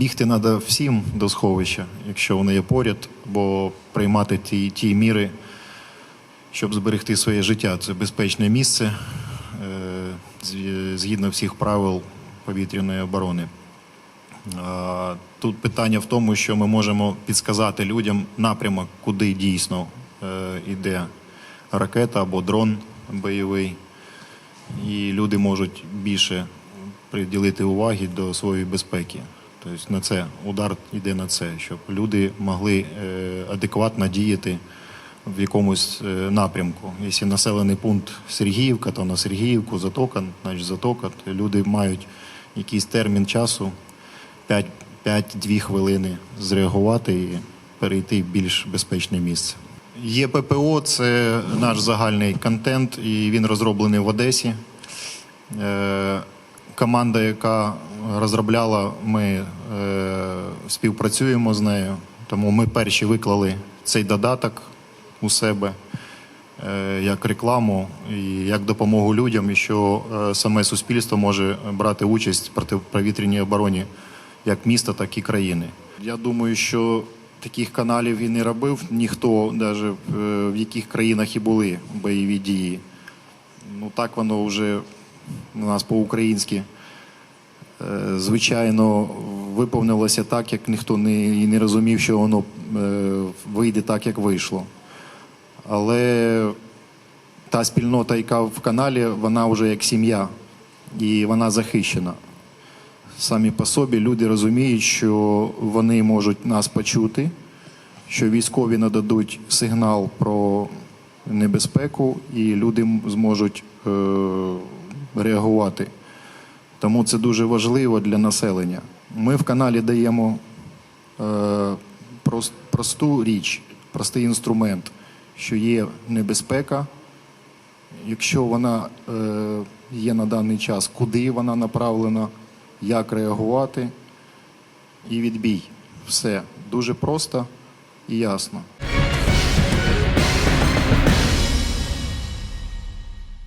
Бігти треба всім до сховища, якщо вони є поряд, бо приймати ті, ті міри, щоб зберегти своє життя. Це безпечне місце е, згідно всіх правил повітряної оборони. Тут питання в тому, що ми можемо підсказати людям напрямок, куди дійсно е, йде ракета або дрон бойовий. І люди можуть більше приділити уваги до своєї безпеки. Тобто на це удар йде на це, щоб люди могли е, адекватно діяти в якомусь е, напрямку. Якщо населений пункт Сергіївка, то на Сергіївку, Затока, значить Затока. То Люди мають якийсь термін часу 5-2 хвилини зреагувати і перейти в більш безпечне місце. Є ППО, це наш загальний контент, і він розроблений в Одесі. Е, Команда, яка розробляла, ми е, співпрацюємо з нею, тому ми перші виклали цей додаток у себе е, як рекламу і як допомогу людям, і що е, саме суспільство може брати участь в протиповітряній обороні як міста, так і країни. Я думаю, що таких каналів і не робив ніхто, навіть в яких країнах і були бойові дії. Ну так воно вже у нас по-українськи. Е, Звичайно, виповнилося так, як ніхто не, і не розумів, що воно е, вийде так, як вийшло. Але та спільнота, яка в каналі, вона вже як сім'я, і вона захищена. Самі по собі люди розуміють, що вони можуть нас почути, що військові нададуть сигнал про небезпеку, і люди зможуть е, реагувати. Тому це дуже важливо для населення. Ми в каналі даємо е, просту річ, простий інструмент, що є небезпека. Якщо вона е, є на даний час, куди вона направлена, як реагувати і відбій. Все дуже просто і ясно.